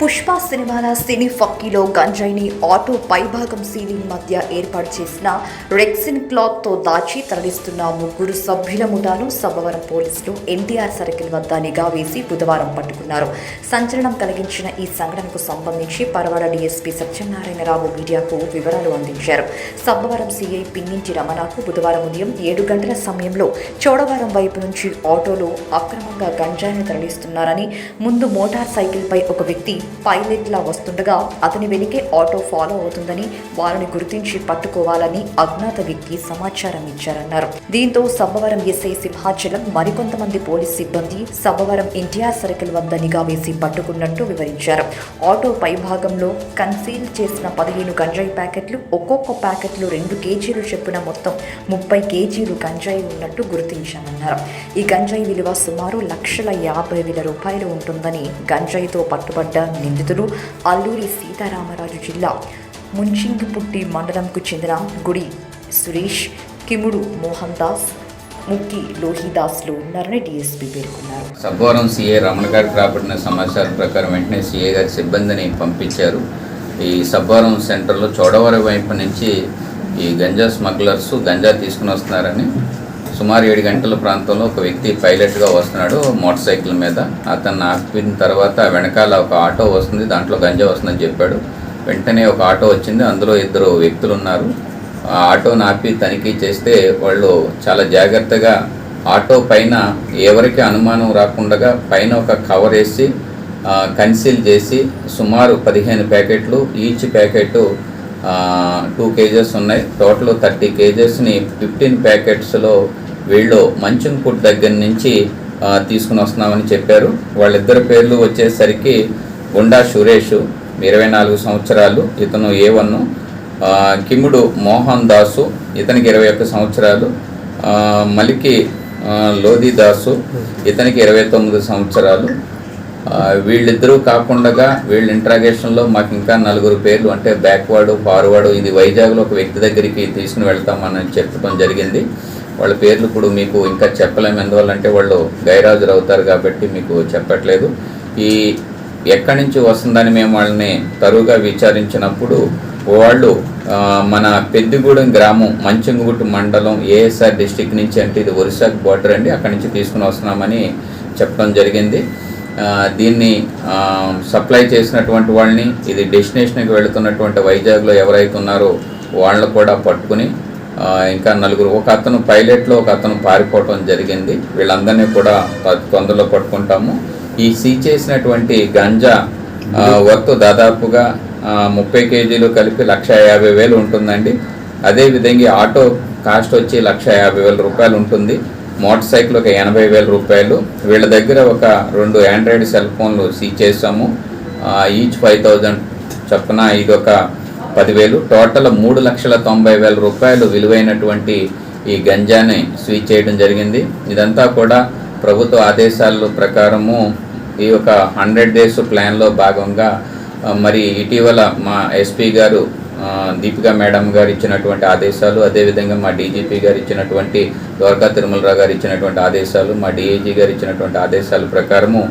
పుష్ప సినిమాల సినీ ఫక్కీలో గంజాయిని ఆటో పైభాగం సీలింగ్ మధ్య ఏర్పాటు చేసిన రెక్సిన్ క్లాత్తో దాచి తరలిస్తున్న ముగ్గురు సభ్యుల ముఠాను సబ్బవరం పోలీసులు ఎన్టీఆర్ సర్కిల్ వద్ద నిఘా వేసి బుధవారం పట్టుకున్నారు. సంచలనం కలిగించిన ఈ సంఘటనకు సంబంధించి పరవాడ డీఎస్పీ సత్యనారాయణరావు మీడియాకు వివరాలు అందించారు. సబ్బవరం సీఐ పిన్నింటి రమణకు బుధవారం ఉదయం ఏడు గంటల సమయంలో చోడవరం వైపు నుంచి ఆటోలో అక్రమంగా గంజాయిని తరలిస్తున్నారని ముందు మోటార్ సైకిల్పై ఒక వ్యక్తి పైలట్లా వస్తుండగా అతని వెనుకే ఆటో ఫాలో అవుతుందని వారిని గుర్తించి పట్టుకోవాలని అజ్ఞాత వ్యక్తి సమాచారం ఇచ్చారన్నారు. దీంతో సబ్బవరం ఎస్ఐ సింహాచలం మరికొంతమంది పోలీస్ సిబ్బంది సబ్బవరం ఎన్టీఆర్ సర్కిల్ వద్ద నిఘా వేసి పట్టుకున్నట్టు వివరించారు. ఆటో పైభాగంలో కన్సీల్ చేసిన పదిహేను గంజాయి ప్యాకెట్లు ఒక్కొక్క ప్యాకెట్లు రెండు కేజీలు చెప్పున మొత్తం ముప్పై కేజీలు గంజాయి ఉన్నట్టు గుర్తించామన్నారు. ఈ గంజాయి విలువ సుమారు లక్షల యాభై వేల రూపాయలు ఉంటుందని గంజాయితో పట్టుబడ్డ నిందితులు అల్లూరి సీతారామరాజు జిల్లా ముంచింగిపుట్టి మండలంకు చెందిన గుడి సురేష్ కిముడు మోహన్ దాస్ ముక్కి లోహిదాస్లు ఉన్నారని డిఎస్పీ పేర్కొన్నారు. సబ్బవరం సీఏ రమణ గారికి రాబడిన సమాచారం ప్రకారం వెంటనే సీఏ గారి సిబ్బందిని పంపించారు. ఈ సబ్బవరం సెంటర్లో చోడవరం వైపు నుంచి ఈ గంజా స్మగ్లర్స్ గంజా తీసుకుని వస్తున్నారని సుమారు ఏడు గంటల ప్రాంతంలో ఒక వ్యక్తి పైలట్గా వస్తున్నాడు మోటార్ సైకిల్ మీద. అతను ఆపిన తర్వాత వెనకాల ఒక ఆటో వస్తుంది దాంట్లో గంజా వస్తుందని చెప్పాడు. వెంటనే ఒక ఆటో వచ్చింది అందులో ఇద్దరు వ్యక్తులు ఉన్నారు. ఆ ఆటోని ఆపి తనిఖీ చేస్తే వాళ్ళు చాలా జాగ్రత్తగా ఆటో పైన ఎవరికి అనుమానం రాకుండా పైన ఒక కవర్ వేసి కన్సీల్ చేసి సుమారు పదిహేను ప్యాకెట్లు ఈచ్ ప్యాకెట్ టూ కేజెస్ ఉన్నాయి. టోటల్ థర్టీ కేజెస్ని ఫిఫ్టీన్ ప్యాకెట్స్లో వీళ్ళు మంచంకుట్ దగ్గర నుంచి తీసుకుని వస్తున్నామని చెప్పారు. వాళ్ళిద్దరి పేర్లు వచ్చేసరికి గుండా సురేష్ ఇరవై నాలుగు సంవత్సరాలు ఇతను ఏ వన్ కిముడు మోహన్ దాసు ఇతనికి ఇరవై ఒక్క సంవత్సరాలు మలికి లోధి దాసు ఇతనికి ఇరవై తొమ్మిది సంవత్సరాలు. వీళ్ళిద్దరూ కాకుండా వీళ్ళ ఇంట్రాగేషన్లో మాకు ఇంకా నలుగురు పేర్లు అంటే బ్యాక్వర్డ్ ఫార్వర్డ్ ఇది వైజాగ్లో ఒక వ్యక్తి దగ్గరికి తీసుకుని వెళ్తామని చెప్పడం జరిగింది. వాళ్ళ పేర్లు ఇప్పుడు మీకు ఇంకా చెప్పలేము. ఎందువల్లంటే వాళ్ళు గైరాజులు అవుతారు కాబట్టి మీకు చెప్పట్లేదు. ఈ ఎక్కడి నుంచి వస్తుందని మేము వాళ్ళని తరువుగా విచారించినప్పుడు వాళ్ళు మన పెద్దిగూడెం గ్రామం మంచంగుట్టు మండలం ఏఎస్ఆర్ డిస్టిక్ నుంచి అంటే ఇది ఒరిసాకు బార్డర్ అండి. అక్కడి నుంచి తీసుకుని వస్తున్నామని చెప్పడం జరిగింది. దీన్ని సప్లై చేసినటువంటి వాళ్ళని ఇది డెస్టినేషన్కి వెళుతున్నటువంటి వైజాగ్లో ఎవరైతే ఉన్నారో వాళ్ళని కూడా పట్టుకుని ఇంకా నలుగురు ఒక అతను పైలట్లో ఒక అతను పారిపోవటం జరిగింది. వీళ్ళందరినీ కూడా తొందరలో పట్టుకుంటాము. ఈ సీ చేసినటువంటి గంజా వర్త్ దాదాపుగా ముప్పై కేజీలు కలిపి లక్ష యాభై వేలు ఉంటుందండి. అదేవిధంగా ఆటో కాస్ట్ వచ్చి లక్ష యాభై వేల రూపాయలు ఉంటుంది. మోటార్ సైకిల్ ఒక ఎనభై వేల రూపాయలు. వీళ్ళ దగ్గర ఒక రెండు ఆండ్రాయిడ్ సెల్ ఫోన్లు సీజ్ చేసాము ఈచ్ ఫైవ్ థౌజండ్ చొప్పున ఇది ఒక పదివేలు. టోటల్ మూడు లక్షల తొంభై వేల రూపాయలు విలువైనటువంటి ఈ గంజాని స్వీచ్ చేయడం జరిగింది. ఇదంతా కూడా ప్రభుత్వ ఆదేశాల ప్రకారము ఈ యొక్క హండ్రెడ్ డేస్ ప్లాన్లో భాగంగా మరి ఇటీవల మా ఎస్పీ గారు దీపికా మేడం గారు ఇచ్చినటువంటి ఆదేశాలు అదేవిధంగా మా డీజీపీ గారు ఇచ్చినటువంటి ద్వారకా తిరుమలరావు గారు ఇచ్చినటువంటి ఆదేశాలు మా డిఐజీ గారు ఇచ్చినటువంటి ఆదేశాల ప్రకారము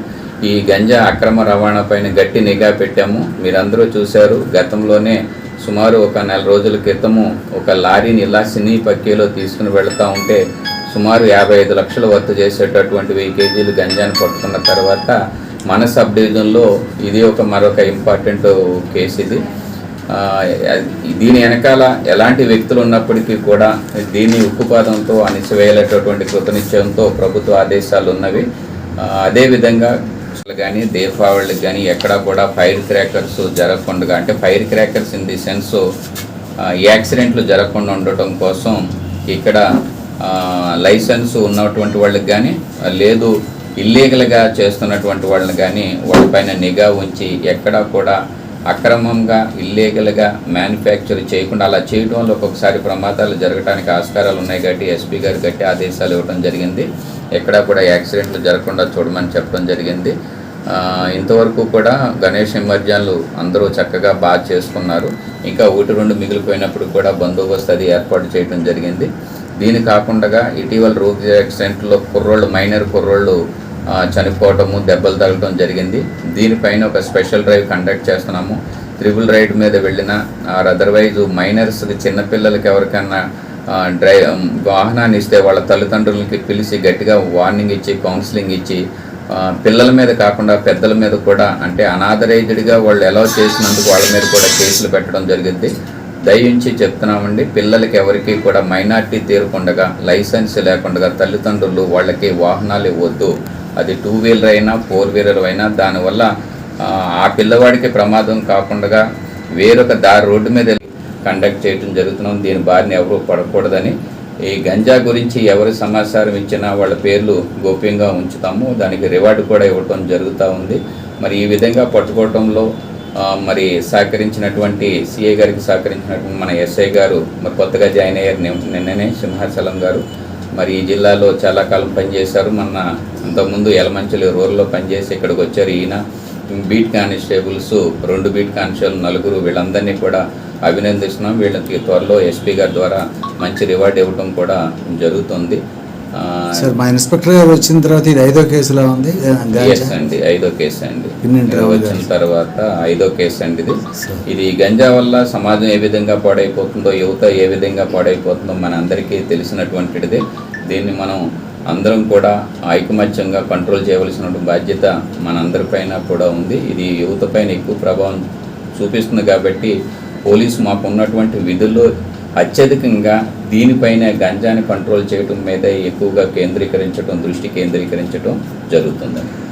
ఈ గంజా అక్రమ రవాణా పైన గట్టి నిఘా పెట్టాము. మీరందరూ చూశారు గతంలోనే సుమారు ఒక నెల రోజుల క్రితము ఒక లారీని ఇలా సినీ పక్కేలో తీసుకుని వెళుతూ ఉంటే సుమారు యాభై ఐదు లక్షలు వర్త్ చేసేటటువంటి వెయ్యి కేజీలు గంజాన్ని పట్టుకున్న తర్వాత మన సబ్ డివిజన్లో ఇది ఒక మరొక ఇంపార్టెంట్ కేసు ఇది. దీని వెనకాల ఎలాంటి వ్యక్తులు ఉన్నప్పటికీ కూడా దీన్ని ఉక్కుపాదంతో అణిచివేయలేటటువంటి కృతనిశ్చయంతో ప్రభుత్వ ఆదేశాలు ఉన్నవి. అదేవిధంగా కానీ దీపావళికి కానీ ఎక్కడ కూడా ఫైర్ క్రాకర్స్ జరగకుండా అంటే fire crackers in the sense యాక్సిడెంట్లు జరగకుండా ఉండటం కోసం ఇక్కడ లైసెన్స్ ఉన్నటువంటి వాళ్ళకి కానీ లేదు ఇల్లీగల్గా చేస్తున్నటువంటి వాళ్ళని కానీ వాళ్ళపైన నిఘా ఉంచి ఎక్కడా కూడా అక్రమంగా ఇల్లీగల్గా మ్యానుఫ్యాక్చర్ చేయకుండా అలా చేయడం వల్ల ఒక్కొక్కసారి ప్రమాదాలు జరగడానికి ఆస్కారాలు ఉన్నాయి కాబట్టి ఎస్పీ గారు గట్టి ఆదేశాలు ఇవ్వడం జరిగింది. ఎక్కడా కూడా యాక్సిడెంట్లు జరగకుండా చూడమని చెప్పడం జరిగింది. ఇంతవరకు కూడా గణేష్ నిమజ్జనాలు అందరూ చక్కగా బాగా చేసుకున్నారు. ఇంకా ఒకటి రెండు మిగిలిపోయినప్పుడు కూడా బందోబస్తు అది ఏర్పాటు చేయడం జరిగింది. దీని కాకుండా ఇటీవల రోగి యాక్సిడెంట్లో కుర్రోళ్ళు మైనర్ కుర్రోళ్ళు చనిపోవటము దెబ్బలు తగలటం జరిగింది. దీనిపైన ఒక స్పెషల్ డ్రైవ్ కండక్ట్ చేస్తున్నాము. త్రిబుల్ రైడ్ మీద వెళ్ళిన ఆర్ అదర్వైజ్ మైనర్స్కి చిన్నపిల్లలకి ఎవరికైనా డ్రై వాహనాన్ని ఇస్తే వాళ్ళ తల్లిదండ్రులకి పిలిచి గట్టిగా వార్నింగ్ ఇచ్చి కౌన్సిలింగ్ ఇచ్చి పిల్లల మీద కాకుండా పెద్దల మీద కూడా అంటే అనాథరైజ్డ్గా వాళ్ళు ఎలా చేసినందుకు వాళ్ళ మీద కూడా కేసులు పెట్టడం జరిగింది. దయించి చెప్తున్నామండి పిల్లలకి ఎవరికి కూడా మైనార్టీ తీరకుండగా లైసెన్స్ లేకుండా తల్లిదండ్రులు వాళ్ళకి వాహనాలు ఇవ్వద్దు. అది టూ వీలర్ అయినా ఫోర్ వీలర్ అయినా దానివల్ల ఆ, పిల్లవాడికి ప్రమాదం కాకుండా వేరొక దారి రోడ్డు మీద కండక్ట్ చేయడం జరుగుతున్నాం. దీని బారిన ఎవరూ పడకూడదని ఈ గంజా గురించి ఎవరి సమాచారం ఇచ్చినా వాళ్ళ పేర్లు గోప్యంగా ఉంచుతాము. దానికి రివార్డు కూడా ఇవ్వటం జరుగుతూ ఉంది. మరి ఈ విధంగా పట్టుకోవటంలో మరి సహకరించినటువంటి సిఐ గారికి సహకరించినటువంటి మన ఎస్ఐ గారు మరి కొత్తగా జాయిన్ అయ్యారు నిన్ననే సింహాచలం గారు. మరి ఈ జిల్లాలో చాలా కాలం పనిచేశారు. మన అంతకుముందు ఎలమంచలి రూరల్లో పనిచేసి ఇక్కడికి వచ్చారు ఈయన. బీట్ కానిస్టేబుల్స్ రెండు బీట్ కానిస్టేబుల్ నలుగురు వీళ్ళందరినీ కూడా అభినందిస్తున్నాం. వీళ్ళకి త్వరలో ఎస్పీ గారి ద్వారా మంచి రివార్డ్ ఇవ్వడం కూడా జరుగుతుంది. సార్ మా ఇన్స్పెక్టర్ గారు వచ్చిన తర్వాత ఇది ఐదో కేసులా ఉంది? అండి. ఐదో కేసు అండి. వచ్చిన తర్వాత ఐదో కేసు అండి ఇది. ఇది గంజా వల్ల సమాజం ఏ విధంగా పాడైపోతుందో యువత ఏ విధంగా పాడైపోతుందో మన అందరికీ తెలిసినటువంటిది దీన్ని మనం అందరం కూడా ఐకమత్యంగా కంట్రోల్ చేయవలసిన బాధ్యత మనందరిపైన కూడా ఉంది. ఇది యువత పైన ఎక్కువ ప్రభావం చూపిస్తుంది కాబట్టి పోలీసు మాకు ఉన్నటువంటి విధుల్లో అత్యధికంగా దీనిపైన గంజాని కంట్రోల్ చేయటం మీద ఎక్కువగా కేంద్రీకరించడం దృష్టి కేంద్రీకరించడం జరుగుతుందండి.